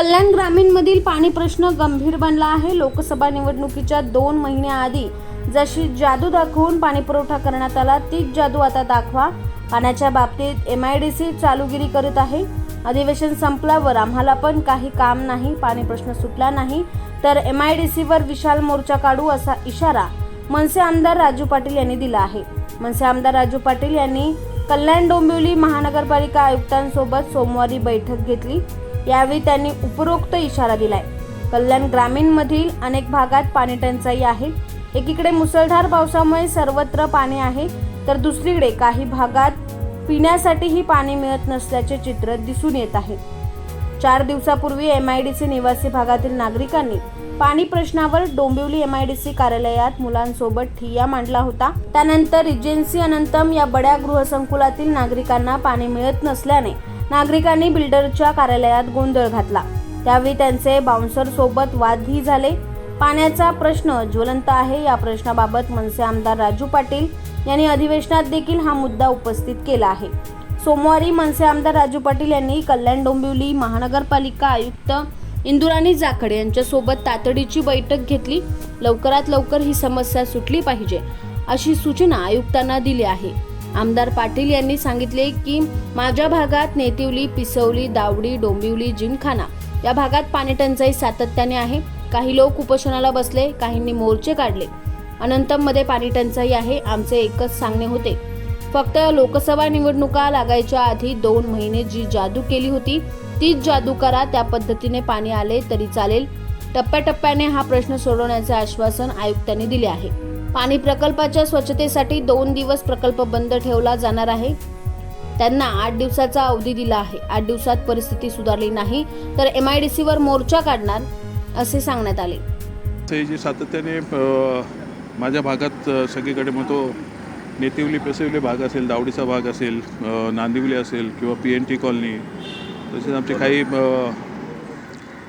कल्याण ग्रामीणमधील पाणी प्रश्न गंभीर बनला आहे. लोकसभा निवडणुकीच्या दोन महिन्याआधी जशी जादू दाखवून पाणी पुरवठा करण्यात आला तीच जादू आता दाखवा. पाण्याच्या बाबतीत एम आय डी सी चालूगिरी करीत आहे. अधिवेशन संपल्यावर आम्हाला पण काही काम नाही पाणी प्रश्न सुटला नाही तर एम आय डी सीवर विशाल मोर्चा काढू असा इशारा मनसे आमदार राजू पाटील यांनी दिला आहे. मनसे आमदार राजू पाटील यांनी कल्याण डोंबिवली महानगरपालिका आयुक्तांसोबत सोमवारी बैठक घेतली. यावेळी त्यांनी उपरोक्त इशारा दिलाय. कल्याण ग्रामीणमधील अनेक भागात पाणी टंचाई आहे. एकीकडे मुसळधार पावसामुळे सर्वत्र पाणी आहे तर दुसरीकडे काही भागात पिण्यासाठीही पाणी मिळत नसल्याचे चित्र दिसून येत आहे. चार दिवसापूर्वी एम आय डी सी निवासी भागातील नागरिकांनी पाणी प्रश्नावर Dombivli M I D C कार्यालयात मुलांसोबत ठिय्या मांडला होता. त्यानंतर रिजेन्सी अनंतम या बड्या गृहसंकुलातील नागरिकांना पाणी मिळत नसल्याने नागरिकांनी बिल्डरच्या कार्यालयात गोंधळ घातला. त्यावेळी त्यांचे बाउन्सर सोबत वादही झाले. पाण्याचा प्रश्न ज्वलंत आहे या प्रश्नाबाबत मनसे आमदार राजू पाटील यांनी अधिवेशनात देखील हा मुद्दा उपस्थित केला आहे. सोमवारी मनसे आमदार राजू पाटील यांनी कल्याण डोंबिवली महानगरपालिका आयुक्त इंदुराणी जाखड यांच्यासोबत तातडीची बैठक घेतली. लवकरात लवकर ही समस्या सुटली पाहिजे अशी सूचना आयुक्तांना दिली आहे. आमदार पाटील यांनी सांगितले की माझ्या भागात नेतिवली पिसवली दावडी डोंबिवली जिमखाना या भागात पाणी टंचाई सातत्याने आहे. काही लोक उपोषणाला बसले काहींनी मोर्चे काढले. अनंतममध्ये पाणी टंचाई आहे आमचे एकच सांगणे होते. फक्त लोकसभा निवडणुका लागायच्या आधी दोन महिने जी जादू केली होती तीच जादू करा त्या पद्धतीने पाणी आले तरी चालेल. टप्प्याटप्प्याने हा प्रश्न सोडवण्याचे आश्वासन आयुक्तांनी दिले आहे. पाणी प्रकल्पाच्या स्वच्छतेसाठी दोन दिवस प्रकल्प बंद ठेवला जाणार आहे. त्यांना आठ दिवसाचा अवधी दिला आहे. आठ दिवसात परिस्थिती सुधारली नाही तर एम आय डी सीवर मोर्चा काढणार असे सांगण्यात आले. हे जे सातत्याने माझ्या भागात सगळीकडे म्हणतो नेतिवली पेसिवली भाग असेल दावडीचा भाग असेल नांदिवली असेल किंवा पी एन टी कॉलनी तसेच आमचे काही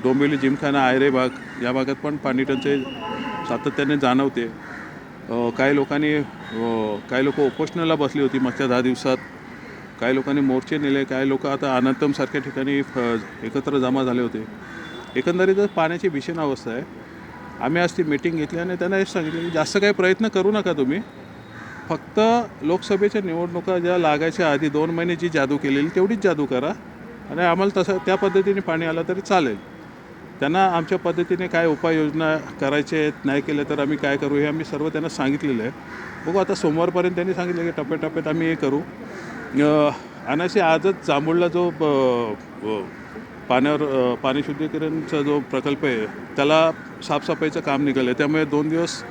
डोंबिवली जिमखाना आयरे भाग या भागात पण पाणी टंचाई सातत्याने जाणवते. काही लोकांनी काही लोक उपोषणाला बसली होती मागच्या दहा दिवसात. काही लोकांनी मोर्चे नेले काही लोक आता अनंतमसारख्या ठिकाणी एकत्र जमा झाले होते. एकंदरीतच पाण्याची भीषण अवस्था आहे. आम्ही आज ती मीटिंग घेतली आणि त्यांना हेच सांगितलं की जास्त काही प्रयत्न करू नका तुम्ही. फक्त लोकसभेच्या निवडणुका ज्या लागायच्या आधी दोन महिने जी जादू केलेली तेवढीच जादू करा. आणि आम्हाला तसं त्या पद्धतीने पाणी आलं तरी चालेल. त्यांना आमच्या पद्धतीने काय उपाययोजना करायचे आहेत नाही केले तर आम्ही काय करू हे आम्ही सर्व त्यांना सांगितलेलं आहे. बघू आता सोमवारपर्यंत त्यांनी सांगितलं की टप्प्याटप्प्यात आम्ही हे करू. अं, अनाशी आजच जांभूळला जो ब- पाण्यावर पाणी शुद्धीकरणचा जो प्रकल्प आहे त्याला साफसफाईचं काम निघालं आहे त्यामुळे दोन दिवस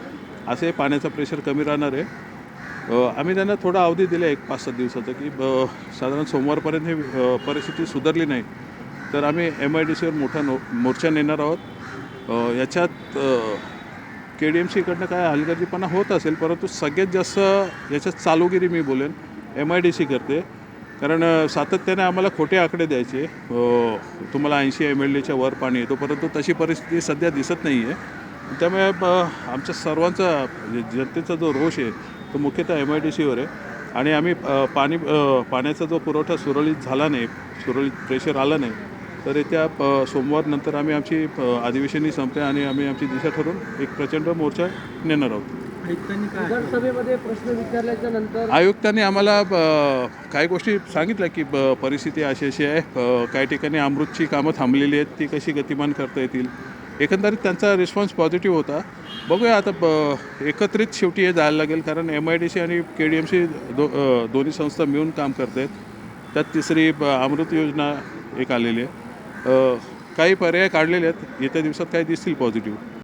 असे पाण्याचं प्रेशर कमी राहणार आहे. आम्ही त्यांना थोडा अवधी दिला एक पाच सात दिवसाचा की ब- साधारण सोमवारपर्यंत हे परिस्थिती सुधारली नाही. तर आम्ही एम आय डी सीवर मोठा नो मोर्चा नेणार आहोत. याच्यात के डी एम सीकडनं काय हलगर्जीपणा होत असेल परंतु सगळ्यात जास्त याच्यात चालूगिरी मी बोलेन एम आय डी सी करते. कारण सातत्याने आम्हाला खोटे आकडे द्यायचे. तुम्हाला ऐंशी एम एल डीच्या वर पाणी येतो परंतु तशी परिस्थिती सध्या दिसत नाही आहे त्यामुळे आमच्या सर्वांचा म्हणजे जनतेचा जो रोष आहे तो मुख्यतः एम आय डी सीवर आहे. आणि आम्ही पाणी पाण्याचा जो पुरवठा सुरळीत झाला नाही सुरळीत प्रेशर आलं नाही तर येत्या प सोमवार नंतर आम्ही आमची अधिवेशनही संपते आणि आम्ही आमची दिशा ठरवून एक प्रचंड मोर्चा नेणार आहोत. विधानसभेमध्ये प्रश्न विचारल्याच्या नंतर आयुक्तांनी आम्हाला अ, काही गोष्टी सांगितल्या की ब- परिस्थिती अशी अशी आहे काही ठिकाणी अमृतची कामं थांबलेली आहेत ती कशी गतिमान करता येतील. एकंदरीत त्यांचा रिस्पॉन्स पॉझिटिव्ह होता. बघूया आता ब एकत्रित शेवटी हे जायला लागेल कारण एम आय डी सी आणि के डी एम सी दो अ, दोन्ही संस्था मिळून काम करत आहेत त्यात तिसरी ब- अमृत योजना एक आलेली आहे. काही पर्याय काढलेले आहेत. येत्या दिवसात काही दिसतील पॉझिटिव्ह